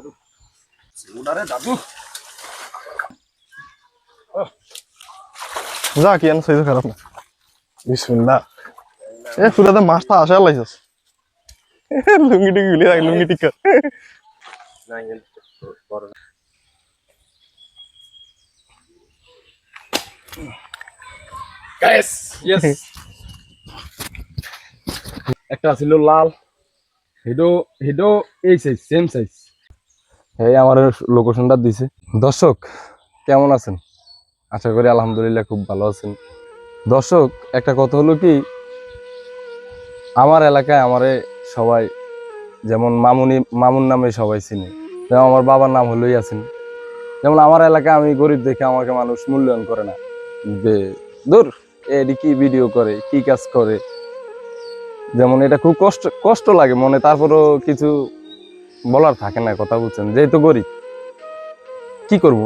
দাদু ওটারে দাদু। যা কি আনছে এই খারাপ না। বিসমিল্লাহ। এ সুরাতে মাছটা আসা লাইছস লুঙ্গি টিঙ্গি গুলি রাখ লুঙ্গি টিকা না। Guys, একটা ছিল লাল হেডো হেডো এই সাইজ সেম সাইজ এই আমার লোকেশনটা দিছে। দর্শক, কেমন আছেন? আশা করি আলহামদুলিল্লাহ খুব ভালো আছেন। দর্শক, একটা কথা হলো কি, আমার এলাকায় আমারে সবাই, যেমন মামুনি, মামুন নামে সবাই চিনে। যেমন আমার বাবার নাম হলো ইয়াসিন যেমন আমার এলাকায় আমি গরিব দেখে আমাকে মানুষ মূল্যায়ন করে না। যে, দূর এডি কি ভিডিও করে, কি কাজ করে? যেমন এটা খুব কষ্ট কষ্ট লাগে মনে। তারপরও কিছু বলার থাকে না, কথা বলছেন, যেহেতু গরিব। কি করব?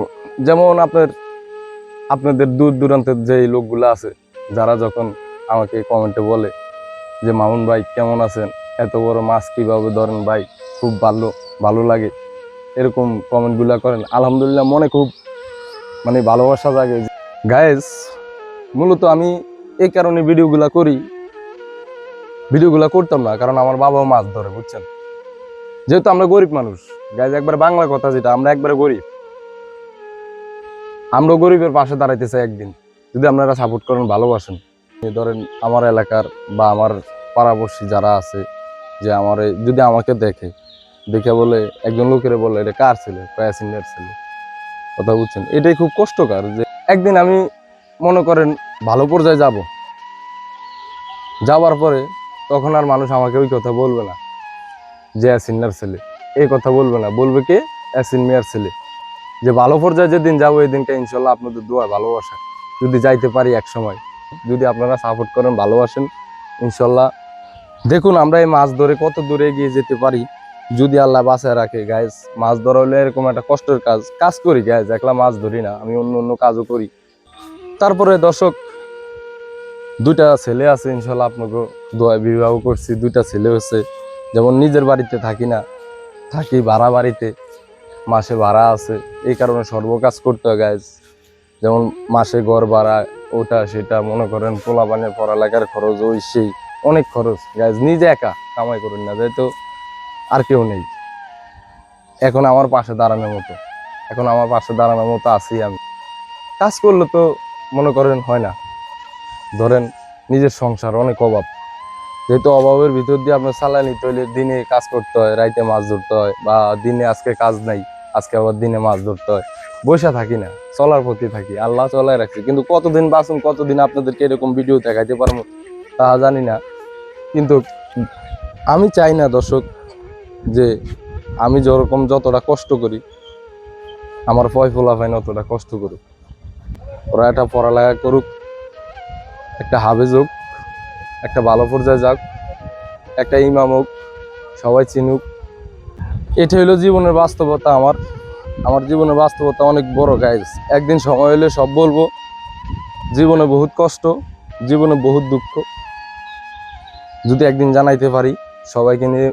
যেমন আপনার, আপনাদের দূর দূরান্তের যে লোকগুলো আছে, যারা যখন আমাকে কমেন্টে বলে যে, মামুন ভাই, কেমন আছেন? এত বড় মাছ কীভাবে ধরেন ভাই? খুব ভালো ভালো লাগে। এরকম কমেন্টগুলো করেন। আলহামদুলিল্লাহ মনে খুব মানে ভালোবাসা জাগে। গায়েস মূলত আমি এই কারণে ভিডিওগুলো করি। ভিডিওগুলো করতাম না, কারণ আমার বাবাও মাছ ধরে, বুঝছেন? যেহেতু আমরা গরিব মানুষ গাইজ একবার বাংলা কথা যেটা, আমরা একবারে গরিব। আমরা গরিবের পাশে দাঁড়াইতে চাই একদিন, যদি আপনারা সাপোর্ট করেন, ভালোবাসেন। ধরেন আমার এলাকার বা আমার পাড়াপড়শি যারা আছে, যে আমার যদি আমাকে দেখে দেখে বলে, একজন লোকের বলে, এটা কার ছেলে? প্যাসেঞ্জার ছেলে। কথা বুঝছেন? এটাই খুব কষ্টকর যে একদিন আমি মনে করেন ভালো পর্যায়ে যাব। যাওয়ার পরে তখন আর মানুষ আমাকে ওই কথা বলবে না। যে অ্যাসিনার ছেলে। এই কথা বলবে না। বলবে কে? অ্যাসিন মিয়ার ছেলে। যে ভালো পর্যায়ে যেদিন যাব এই দিনটা ইনশাল্লাহ আপনাদের দোয়া ভালোবাসা। যদি যাইতে পারি এক সময়। যদি আপনারা সাপোর্ট করেন, ভালোবাসেন, ইনশাল্লাহ। দেখুন, আমরা এই মাছ ধরে কত দূরে এগিয়ে যেতে পারি। যদি আল্লাহ বাঁচায় রাখে গাইজ মাছ ধরা হলে এরকম একটা কষ্টের কাজ। কাজ করি গাইজ একলা মাছ ধরি না। আমি অন্য অন্য কাজও করি। তারপরে দর্শক, দুইটা ছেলে আছে, ইনশাল্লাহ আপনাকে দোয়া বিবাহ করছি। দুইটা ছেলে হচ্ছে যেমন নিজের বাড়িতে থাকি না, থাকি ভাড়া বাড়িতে। মাসে ভাড়া আছে, এই কারণে সর্ব কাজ করতে হয় গাইজ যেমন মাসে ঘর ভাড়া, ওটা সেটা, মনে করেন পোলা পোলাপানের পড়ালেখার খরচ ওই সেই, অনেক খরচ। গাইজ নিজে একা কামাই করেন না, যেহেতু আর কেউ নেই। এখন আমার পাশে দাঁড়ানোর মতো, এখন আমার পাশে দাঁড়ানোর মতো আছি আমি। কাজ করলে তো, মনে করেন, হয় না। ধরেন, নিজের সংসার, অনেক অভাব। যেহেতু অভাবের ভিতর দিয়ে আপনার চালাই নিতে দিনে কাজ করতে হয়, রাইতে মাছ ধরতে হয় বা দিনে আজকে কাজ নাই, আজকে আবার দিনে মাছ ধরতে হয়। বসে থাকি না, চলার প্রতি থাকি, আল্লাহ চলাই রাখছি। কিন্তু কতদিন বাঁচুন, কতদিন আপনাদেরকে এরকম ভিডিও দেখাইতে পারব, তা জানি না। কিন্তু আমি চাই না, দর্শক, যে আমি যেরকম যতটা কষ্ট করি, আমার ফয় ফোলা ভাই অতটা কষ্ট করুক। ওরা একটা পড়ালেখা করুক, একটা হাবেজ হোক একটা ভালো পর্যায়ে যাক, একটা ইমাম হোক, সবাই চিনুক। এটা হলো জীবনের বাস্তবতা আমার। আমার জীবনের বাস্তবতা অনেক বড় গাইজ একদিন সময় হলে সব বলব, জীবনে বহুত কষ্ট, জীবনে বহুত দুঃখ। যদি একদিন জানাইতে পারি, সবাইকে নিয়ে